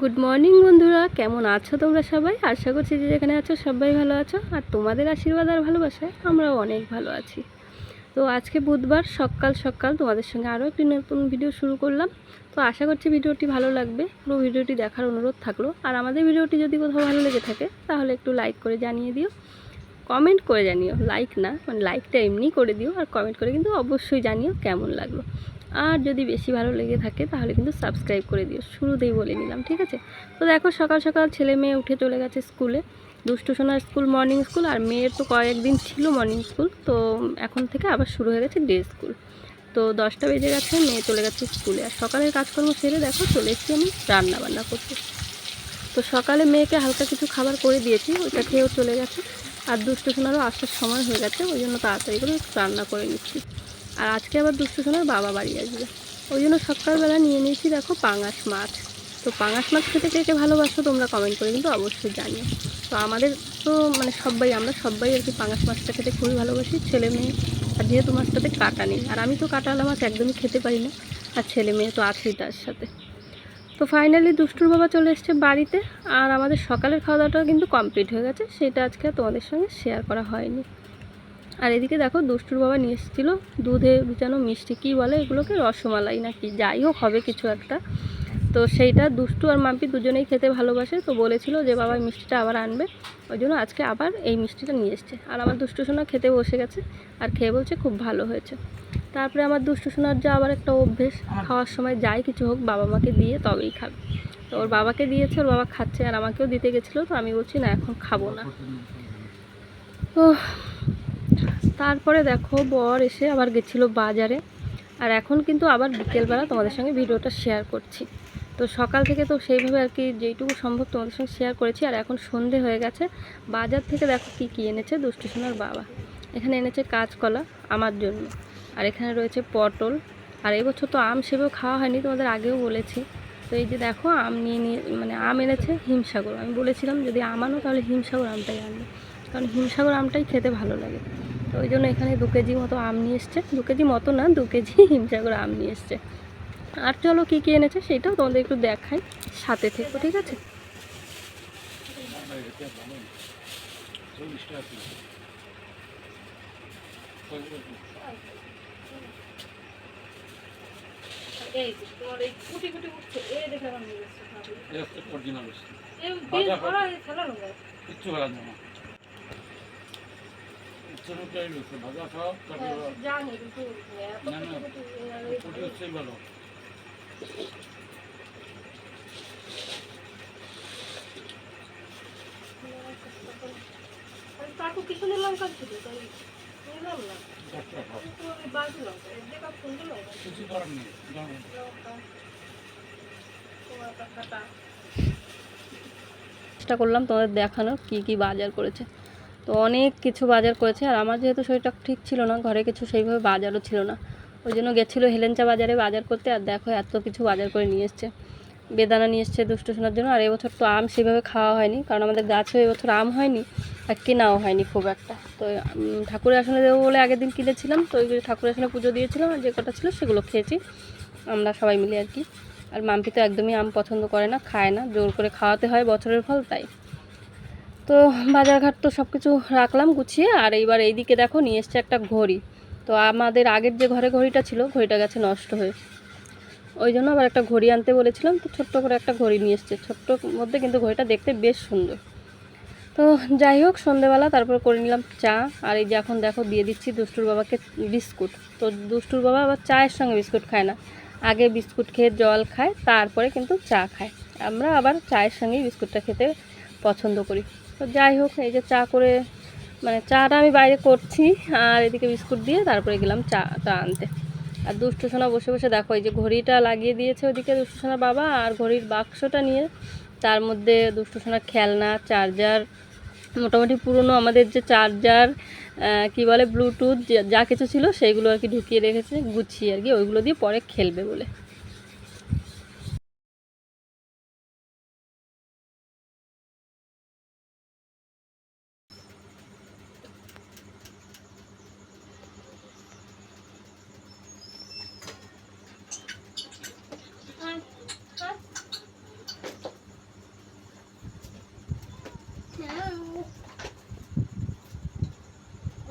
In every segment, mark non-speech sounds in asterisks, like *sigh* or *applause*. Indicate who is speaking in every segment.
Speaker 1: Good morning বন্ধুরা। কেমন আছো তোমরা সবাই? আশা করছি যে যেখানে আছো সবাই ভালো আছো। আর তোমাদের আশীর্বাদ আর ভালোবাসায় আমরাও অনেক ভালো আছি। তো আজকে বুধবার, সকাল সকাল তোমাদের সঙ্গে আরও একটি নতুন ভিডিও শুরু করলাম। তো আশা করছি ভিডিওটি ভালো লাগবে। পুরো ভিডিওটি দেখার অনুরোধ থাকল। আর আমাদের ভিডিওটি যদি কোথাও ভালো লেগে থাকে, তাহলে একটু লাইক করে জানিয়ে দিও। কমেন্ট করে জানিও। লাইক না মানে লাইকটা এমনি করে দিও। আর কমেন্ট করে কিন্তু অবশ্যই জানিও কেমন লাগল। আর যদি বেশি ভালো লেগে থাকে তাহলে কিন্তু সাবস্ক্রাইব করে দিও। শুরুতেই বলে নিলাম, ঠিক আছে? তো দেখো সকাল সকাল ছেলে মেয়ে উঠে চলে গেছে স্কুলে। দুষ্টু সোনার স্কুল মর্নিং স্কুল আর মেয়ের তো কয়েকদিন ছিল মর্নিং স্কুল তো এখন থেকে আবার শুরু হয়ে গেছে ডে স্কুল তো দশটা বেজে গেছে, মেয়ে চলে গেছে স্কুলে। আর সকালের কাজকর্ম সেরে দেখো চলে এসেছি আমি রান্না বান্না করতে। তো সকালে মেয়েকে হালকা কিছু খাবার করে দিয়েছি, ওইটা খেয়েও চলে গেছে। আর দুষ্টু সোনারও আসার সময় হয়ে গেছে, ওই জন্য তাড়াতাড়ি করে রান্না করে নিচ্ছি। আর আজকে আবার দুষ্টু বাবা বাড়ি আসবে। ওই জন্য সকালবেলা নিয়ে নিয়েছি দেখো পাঙাশ মাছ। তো পাঙাশ মাছ খেতে কে কে ভালোবাসো তোমরা কমেন্ট করে কিন্তু অবশ্যই জানিও। তো আমাদের তো মানে সবাই, আমরা সবাই আর কি পাঙাশ মাছটা খেতে খুবই ভালোবাসি, ছেলে মেয়ে। আর যেহেতু মাছটাতে কাটা নেই। আর আমি তো কাটাওয়ালা মাছ একদমই খেতে পারি না, আর ছেলে মেয়ে তো আছেই তার সাথে। তো ফাইনালি দুষ্টুর বাবা চলে এসছে বাড়িতে। আর আমাদের সকালের খাওয়া দাওয়াটা কিন্তু কমপ্লিট হয়ে গেছে। সেটা আজকে তোমাদের সঙ্গে শেয়ার করা হয়নি। আর এদিকে দেখো দুষ্টুর বাবা নিয়ে এসেছিল দুধে যেন মিষ্টি, কী বলে এগুলোকে? রসমালাই নাকি? যাই হোক, হবে কিছু একটা। তো সেইটা দুষ্টু আর মাম্পি দুজনেই খেতে ভালোবাসে। তো বলেছিল যে বাবা মিষ্টিটা আবার আনবে। ওই জন্য আজকে আবার এই মিষ্টিটা নিয়ে এসছে। আর আমার দুষ্টু সোনা খেতে বসে গেছে আর খেয়ে বলছে খুব ভালো হয়েছে। তারপরে আমার দুষ্টু সোনার যা আবার একটা অভ্যেস, খাওয়ার সময় যাই কিছু হোক বাবা মাকে দিয়ে তবেই খাবে। তো ওর বাবাকে দিয়েছে, ওর বাবা খাচ্ছে আর আমাকেও দিতে গেছিল। তো আমি বলছি, না, এখন খাব না। তো তারপরে দেখো বর এসে আবার গেছিল বাজারে। আর এখন কিন্তু আবার বিকেলবেলা তোমাদের সঙ্গে ভিডিওটা শেয়ার করছি। তো সকাল থেকে তো সেইভাবে আর কি যেইটুকু সম্ভব তোমাদের সঙ্গে শেয়ার করেছি। আর এখন সন্ধে হয়ে গেছে। বাজার থেকে দেখো কী কী এনেছে দুষ্টু সোনার বাবা। এখানে এনেছে কাঁচকলা আমার জন্য। আর এখানে রয়েছে পটল। আর এবছর তো আম সেবেও খাওয়া হয়নি তোমাদের আগেও বলেছি। তো এই যে দেখো আম নিয়ে নিয়ে মানে আম এনেছে হিমসাগর। আমি বলেছিলাম যদি আম আনো তাহলে হিমসাগর আমটাই আনবে। কারণ হিমসাগর আমটাই খেতে ভালো লাগে। তো ওই জন্য এখানে দু কেজি মতো আম নিয়ে এসছে। দু কেজি মতো না দু কেজি *laughs* হিমসাগর আম নিয়ে এসছে। আর চলো কী কী এনেছে সেটাও তোমাদের একটু দেখাই সাথে থেকো ঠিক আছে? এই যে তোমার এই কুটি কুটি উঠছে এই দেখে আমার নিয়ে এসছে।
Speaker 2: এটা হচ্ছে অরিজিনাল মিষ্টি
Speaker 1: এই
Speaker 2: ভাজা
Speaker 1: ভরা যায়
Speaker 2: কিচ্ছু ভালো না। রয়েছে ভাজা খাও তারপরে না, না। ওটা ভালো।
Speaker 1: ছিল? তাই নিলাম না। লঙ্কা এর
Speaker 2: কিছু করার নেই
Speaker 1: তোমার কাটা চেষ্টা করলাম তোমাদের দেখানোর কি কি বাজার করেছে। তো অনেক কিছু বাজার করেছে। আর আমার যেহেতু শরীরটা ঠিক ছিল না ঘরে কিছু সেইভাবে বাজারও ছিল না। ওই জন্য গেছিল হেলেঞ্চা বাজারে বাজার করতে আর দেখো এত কিছু বাজার করে নিয়ে এসছে। বেদানা নিয়ে এসছে দুষ্টু শোনার জন্য। আর এবছর তো আম সেভাবে খাওয়া হয়নি কারণ আমাদের গাছেও এবছর আম হয়নি আর কেনাও হয়নি খুব একটা। তো উম, ঠাকুরের আসনে দেবো বলে আগের দিন কিনেছিলাম। তো ওই ঠাকুরের আসনে পুজো দিয়েছিলাম আর যে কটা ছিল সেগুলো খেয়েছি। আমরা সবাই মিলে আর কি। আর মাম্পি তো একদমই আম পছন্দ করে না খায় না। জোর করে খাওয়াতে হয় বছরের ফল তাই। তো বাজারঘাট তো সব কিছু রাখলাম গুছিয়ে, আর এইবার এইদিকে দেখো নিয়ে এসছে একটা ঘড়ি। তো আমাদের আগের যে ঘরে ঘড়িটা ছিল, ঘড়িটা গেছে নষ্ট হয়ে। ওই জন্য আবার একটা ঘড়ি আনতে বলেছিলাম, তো ছোট্ট করে একটা ঘড়ি নিয়ে এসছে। ছোট্ট মধ্যে কিন্তু ঘড়িটা দেখতে বেশ সুন্দর। তো যাই হোক, সন্ধেবেলা তারপর করে নিলাম চা, আর এই যে এখন দেখো দিয়ে দিচ্ছি দুষ্টুর বাবাকে বিস্কুট। তো দুষ্টুর বাবা আবার চায়ের সঙ্গে বিস্কুট খায় না। আগে বিস্কুট খেয়ে জল খায়, তারপরে কিন্তু চা খায়। আমরা আবার চায়ের সঙ্গেই বিস্কুটটা খেতে পছন্দ করি। তো যাই হোক, এই যে চা করে মানে চাটা আমি বাইরে করছি, আর এদিকে বিস্কুট দিয়ে তারপরে গেলাম চাটা আনতে। আর দুষ্টু সোনা বসে বসে দেখো, এই যে ঘড়িটা লাগিয়ে দিয়েছে ওদিকে দুষ্টু সোনার বাবা, আর ঘড়ির বাক্সটা নিয়ে তার মধ্যে দুষ্টু সোনার খেলনা, চার্জার, মোটামুটি পুরনো আমাদের যে চার্জার কি বলে, ব্লুটুথ যা কিছু ছিল, সেইগুলো আর কি ঢুকিয়ে রেখেছে, গুছিয়ে আর কি, ওইগুলো দিয়ে পরে খেলবে বলে।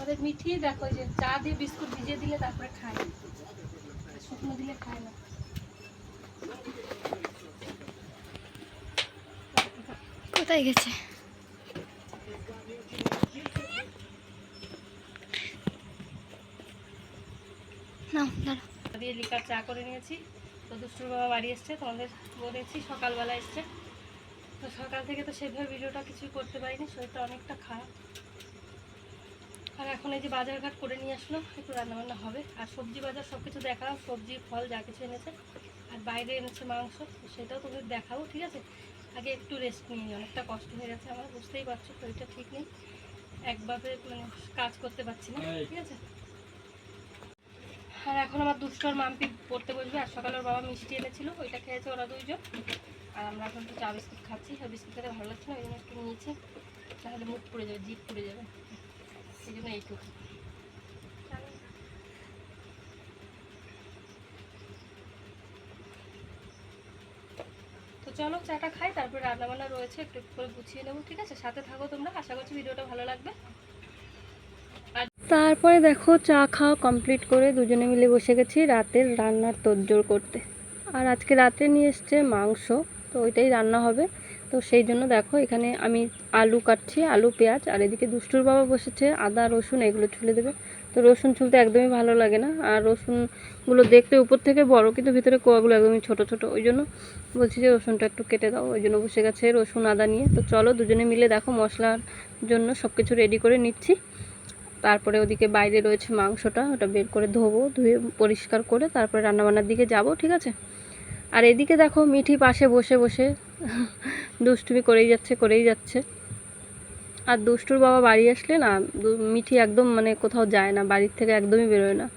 Speaker 1: আমাদের মিঠি দেখো যে চা দিয়ে বিস্কুট ভিজিয়ে দিলে তারপরে খায় শুকনো দিলে খায় না।
Speaker 3: কোথায় গেছে?
Speaker 1: দিয়ে লিকার চা করে নিয়েছি। তো দুষ্টুর বাবা বাড়ি এসছে তোমাদের বলেছি সকালবেলা এসছে। তো সকাল থেকে তো সেভাবে ভিডিওটা কিছুই করতে পারিনি শরীরটা অনেকটা খারাপ। আর এখন এই যে বাজারঘাট করে নিয়ে আসলো একটু রান্নাবান্না হবে। আর সবজি বাজার সব কিছু দেখাও সবজি ফল যা কিছু এনেছে। আর বাইরে এনেছে মাংস তো সেটাও তোমাদের দেখাবো ঠিক আছে? আগে একটু রেস্ট নিয়ে নিই, অনেকটা কষ্ট হয়ে গেছে আমার বুঝতেই পারছ শরীরটা ঠিক নেই। একভাবে মানে কাজ করতে পারছি না ঠিক আছে? আর এখন আমার দুষ্টর মাম্পি পড়তে বসবে আর সকালে ওর বাবা মিষ্টি এনেছিল ওইটা খেয়েছে ওরা দুইজন। আর আমরা এখন একটু চা বিস্কুট খাচ্ছি আর বিস্কুট খেতে ভালো লাগছে না ওই জন্য একটু নিয়েছি। তাহলে মুখ পুড়ে যাবে জিভ পুড়ে যাবে। সেই জন্য এইটুকু তো চলো চাটা খাই, তারপরে রান্নাবান্না রয়েছে, একটু করে গুছিয়ে নেব, ঠিক আছে? সাথে থাকো তোমরা, আশা করছি ভিডিওটা ভালো লাগবে। তারপরে দেখো চা খাওয়া কমপ্লিট করে দুজনে মিলে বসে গেছি রাতের রান্নার তোড়জোড় করতে। আর আজকে রাতে নিয়ে এসছে মাংস, তো ওইটাই রান্না হবে। তো সেই জন্য দেখো, এখানে আমি আলু কাটছি, আলু, পেঁয়াজ, আর এদিকে দুষ্টুর বাবা বসেছে, আদা, রসুন, এগুলো ছুলে দেবে। তো রসুন ছুলতে একদমই ভালো লাগে না, আর রসুনগুলো দেখতে উপর থেকে বড়, কিন্তু ভিতরে কোয়াগুলো একদমই ছোট ছোট। ওই জন্য বলছি যে রসুনটা একটু কেটে দাও, ওই জন্য বসে গেছে রসুন, আদা নিয়ে। তো চলো দুজনে মিলে দেখো মশলার জন্য সব কিছু রেডি করে নিচ্ছি। তারপরে ওদিকে বাইরে রয়েছে মাংসটা, ওটা বের করে ধোবো, ধুয়ে পরিষ্কার করে তারপরে রান্নাবান্নার দিকে যাব, ঠিক আছে? আর এদিকে দেখো মিঠি পাশে বসে বসে দুষ্টুমি করেই যাচ্ছে করেই যাচ্ছে। আর দুষ্টুর বাবা বাড়ি আসলে না মিঠি একদম মানে কোথাও যায় না, বাড়ির থেকে একদমই বেরোয় না।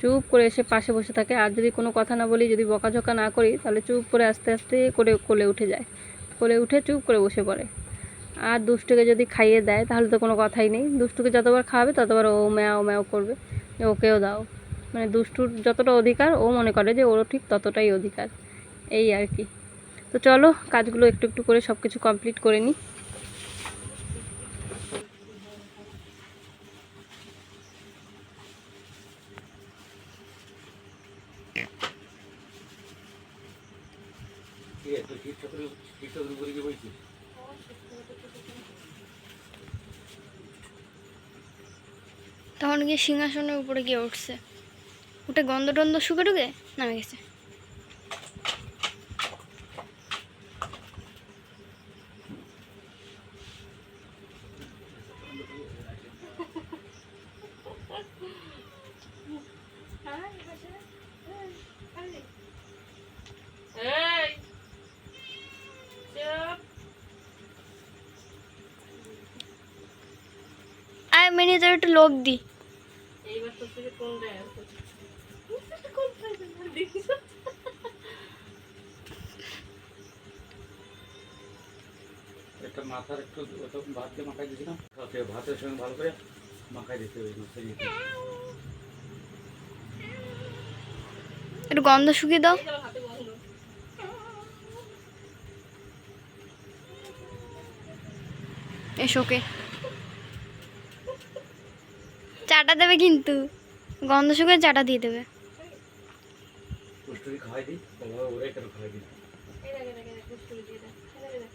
Speaker 1: চুপ করে এসে পাশে বসে থাকে, আর যদি কোনো কথা না বলি, যদি বকাঝকা না করি, তাহলে চুপ করে আস্তে আস্তে করে কোলে উঠে যায়। কোলে উঠে চুপ করে বসে পড়ে। আর দুষ্টুকে যদি খাইয়ে দেয়, তাহলে তো কোনো কথাই নেই। দুষ্টুকে যতবার খাওয়াবে, ততবার ও ম্যাও ম্যাও করবে ওকেও দাও। মানে দুষ্টুর যতটা অধিকার, ও মনে করে যে ওরও ঠিক ততটাই অধিকার। এই আর কি। তো চলো কাজগুলো একটু একটু করে সব কিছু কমপ্লিট করে নিই।
Speaker 3: তখন গিয়ে সিংহাসনের উপরে গিয়ে উঠছে। উঠে গন্ধ টন্ধ শুকে ঢুকে নামে গেছে। মিনি তোর একটু লোক দি
Speaker 2: একটা মাথার একটু ভাত দিয়ে মাখাই দিয়েছিলাম ভাতের সঙ্গে ভালো করে মাখাই দিতে হবে মাখাই দিতে হবে।
Speaker 3: একটু গন্ধ শুকিয়ে দাও। এসো ওকে। চাটা দেবে কিন্তু। গন্ধ শুকিয়ে চাটা দিয়ে দেবে।
Speaker 2: দিই বাবা ওরে কেন খাওয়াই দিই?
Speaker 1: এই দেখ, এই দেখ, এই দেখ, দুষ্টুমি দিয়ে দেখ। এই দেখ, এই দেখ।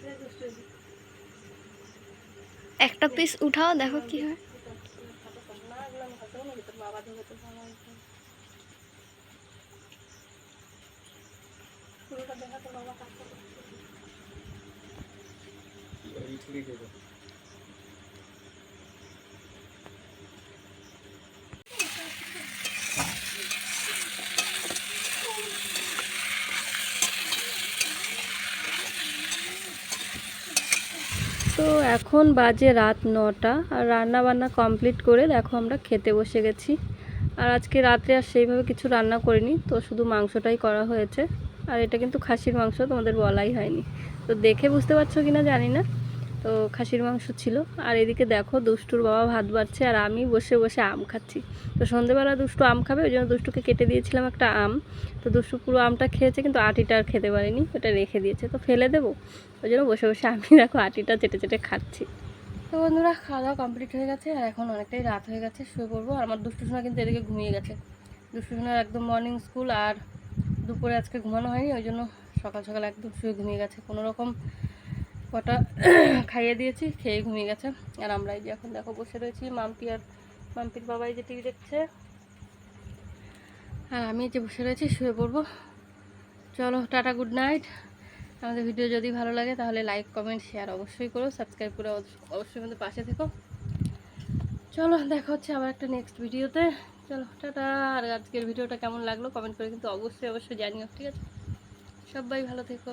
Speaker 1: এই দেখ, দুষ্টুমি দিয়ে।
Speaker 3: একটা পিস উঠাও দেখো কি হয়
Speaker 1: না, এগুলো আমি হাতেও না, তোর বাবা ধরে তো ভালো হতো। পুরোটা দেখা তোর বাবা কাটতে পারছে।
Speaker 2: ইডলি দেবো
Speaker 1: তো এখন বাজে রাত নটা আর রান্না বান্না কমপ্লিট করে দেখো আমরা খেতে বসে গেছি। আর আজকে রাত্রে আর সেইভাবে কিছু রান্না করিনি, তো শুধু মাংসটাই করা হয়েছে। আর এটা কিন্তু খাসির মাংস, তোমাদের বলাই হয়নি। তো দেখে বুঝতে পারছ কিনা জানি না। তো খাসির মাংস ছিল। আর এদিকে দেখো দুষ্টুর বাবা ভাত বাড়ছে আর আমি বসে বসে আম খাচ্ছি। তো সন্ধেবেলা দুষ্টু আম খাবে, ওই জন্য দুষ্টুকে কেটে দিয়েছিলাম একটা আম। তো দুষ্টু পুরো আমটা খেয়েছে, কিন্তু আটিটা আর খেতে পারেনি, ওটা রেখে দিয়েছে। তো ফেলে দেবো, ওই জন্য বসে বসে আমি *laughs* দেখো আটিটা চেটে চেটে খাচ্ছি। তো বন্ধুরা, খাওয়া দাওয়া কমপ্লিট হয়ে গেছে আর এখন অনেকটাই রাত হয়ে গেছে, শুয়ে পড়ব। আর আমার দুষ্টু সোনা কিন্তু এদিকে ঘুমিয়ে গেছে। দুষ্টু সোনার একদম মর্নিং স্কুল আর দুপুরে আজকে ঘুমানো হয়নি, ওই জন্য সকাল সকাল একদম শুয়ে ঘুমিয়ে গেছে। কোনো রকম কটা খাইয়ে দিয়েছি, খেয়ে ঘুমিয়ে গেছে। আর আমরা এই যে এখন দেখো বসে রয়েছি, মাম্পি আর মাম্পির বাবাই যে টিভি দেখছে। আর আমি যে বসে রয়েছি, শুয়ে পড়ব। চলো, টাটা, গুড নাইট। আমাদের ভিডিও যদি ভালো লাগে তাহলে লাইক, কমেন্ট, শেয়ার অবশ্যই করো। সাবস্ক্রাইব করে অবশ্যই আমাদের পাশে থেকো। চলো, দেখা হচ্ছে আবার একটা নেক্সট ভিডিওতে। চলো, টাটা। আর আজকের ভিডিওটা কেমন লাগল কমেন্ট করে কিন্তু অবশ্যই অবশ্যই জানিও, ঠিক আছে? সবাই ভালো থেকো।